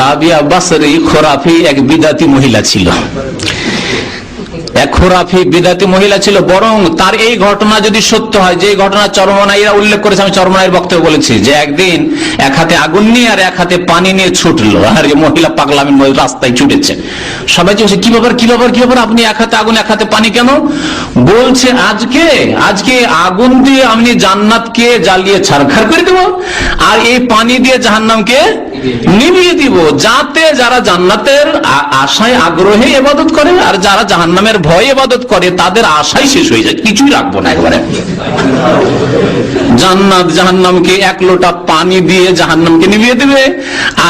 রাবিয়া বসরি খোরাফি এক বিদাতি মহিলা ছিল। খোরাফি বিদাতি মহিলা ছিল, বরং তার এই ঘটনা যদি সত্য হয়, যে ঘটনা চরমনাইরা উল্লেখ করেছে, আমি চরমনাইয়ের বক্তব্য বলেছি, যে একদিন এক হাতে আগুন নিয়ে আর এক হাতে পানি নিয়ে ছুটলো, আর মহিলা পাগলামি রাস্তায় ছুটেছে। সবাই বলছে কি ব্যাপার কি ব্যাপার কি ব্যাপার? আপনি এক হাতে আগুন, এক হাতে পানি কেন? বলছে, আজকে আজকে আগুন দিয়ে আমি জান্নাতকে জ্বালিয়ে ছারখার করে দেবো, আর এই পানি দিয়ে জাহান্নামকে নিভিয়ে দিব, যাতে যারা জান্নাতের আশায় আগ্রহে এবাদত করে, আর যারা জাহান্নামের ভয় এবাদত করে, তাদের আশাই শেষ হয়ে যায়, কিছুই রাখব না একবারে। জান্নাত জাহান্নামকে এক লোটা পানি দিয়ে জাহান্নামকে নিভিয়ে দেবে,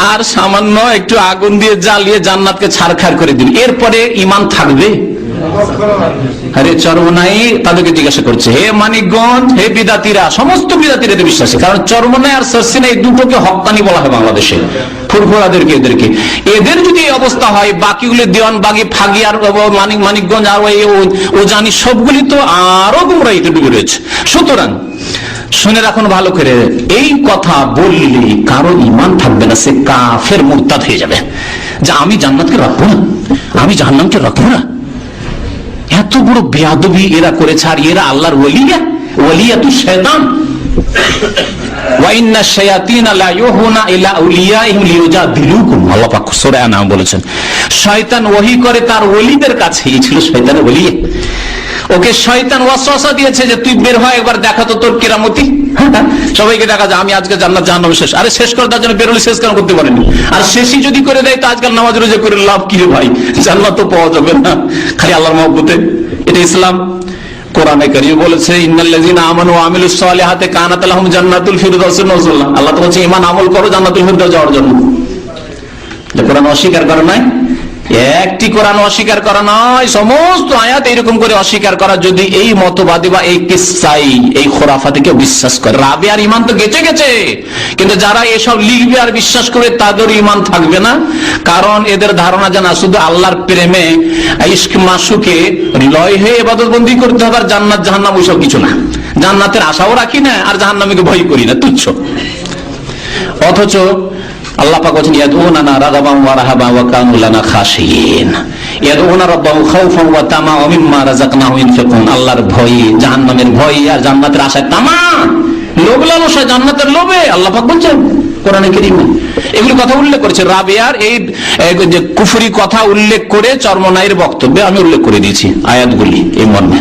আর সামান্য একটু আগুন দিয়ে জ্বালিয়ে জান্নাতকে ছাড়খাড় করে দিবে। এরপরে ইমান থাকবে। আরে তাদেরকে জিজ্ঞাসা করছে, হে মানিকগঞ্জ, হে বিদাতিরা, সমস্ত বিদাতিরা এতে বিশ্বাসী? কারণ আর দুটোকে হকানি বলা হয় বাংলাদেশে এদেরকে। এদের যদি এই অবস্থা হয়, বাকিগুলি দেওয়ান ফাগি, আর মানিক মানিকগঞ্জ, আর ও জানি সবগুলি তো আরও গুমরাইতে ডুবে রয়েছে। সুতরাং, শুনে রাখুন ভালো করে, এই কথা বললে কারও ইমান থাকবে না, সে কাফের মুরতাদ হয়ে যাবে। যে আমি জান্নাতকে রাখব না, আমি জাহান্নামকে রাখব না। এত বড় বেয়াদবি এরা করেছে, আর এরা আল্লাহর ওলিয়া ওলিয়া তো ওয়াইন্না শায়াতিনা ওহি করে তার ওলিদের কাছে এই ছিল শয়তানের ওলি ওকে শয়তান ওয়াসওয়াসা দিয়েছে যে তুই বের হয় একবার দেখা তো তোর কেরামতি। সবাইকে দেখা যায়, আমি আজকে জান্নাত, জাহান্নাম শেষ। আরে শেষ করে তার জন্য বেরোলে শেষ কেন করতে পারেনি? আর শেষই যদি করে দেয়, তো আজকাল নামাজ রোজা করে লাভ কি ভাই? জান্নাত তো পাওয়া যাবে না। খালি আল্লাহর মহব্বতে। এটা ইসলাম। কোরআনে কারিম বলেছে ইন্নাল্লাযিনা আমানু ওয়া আমিলুস সালিহাতি কানাত লাহুম জান্নাতুল ফিরদাউসিন নুজুলা আল্লাহ তো বলছে ঈমান আমল করো জান্নাতুল ফিরদাউস যাওয়ার জন্য। এটা কোরআন অস্বীকার করে নাই। একটি কোরআন অস্বীকার করা নয়, সমস্ত আয়াত এইরকম করে অস্বীকার করা যদি এই মতবাদী বা এই কিসাই, এই খোরাফাতে কেউ বিশ্বাস করে। রাবে আর ইমান তো গেছে গেছে, কিন্তু যারা এসব লিখবে আর বিশ্বাস করে তাদের ইমান থাকবে না। কারণ এদের ধারণা জানা, শুধু আল্লাহর প্রেমে ইস্ক মাসুকে লয় হয়ে এবাদত বন্দি করতে হবে, আর জান্নাত, জাহান্নাম ওইসব কিছু না। জান্নাতের আশাও রাখি না, আর জাহান্নামীকে ভয় করি না, তুচ্ছ। অথচ আল্লাহ পাক বলেন ইয়াদউনানা রাগাবান ওয়া রাহাবান ওয়া কানু লানা খাশিয়িন। ইয়াদউনা রাব্বাহুম খাউফান ওয়া তামা ওয়া মিম্মা রাযাকনাহুম ইনফিকুন। আল্লাহর ভয়ে, জাহান্নামের ভয়ে, আর জান্নাতের আশায় তামা। লোভ লালসা জান্নাতের লোভে, আল্লাহ পাক বলছেন কোরআনে কারীমে। এগুলি কথা উল্লেখ করেছে রাবিয়ার এই যে কুফরি কথা উল্লেখ করে চর্মনাইয়ের বক্তব্যে আমি উল্লেখ করে দিয়েছি আয়াতগুলি, এই মর্মে।